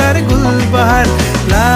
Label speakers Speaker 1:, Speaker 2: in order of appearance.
Speaker 1: तर गुल बहार ला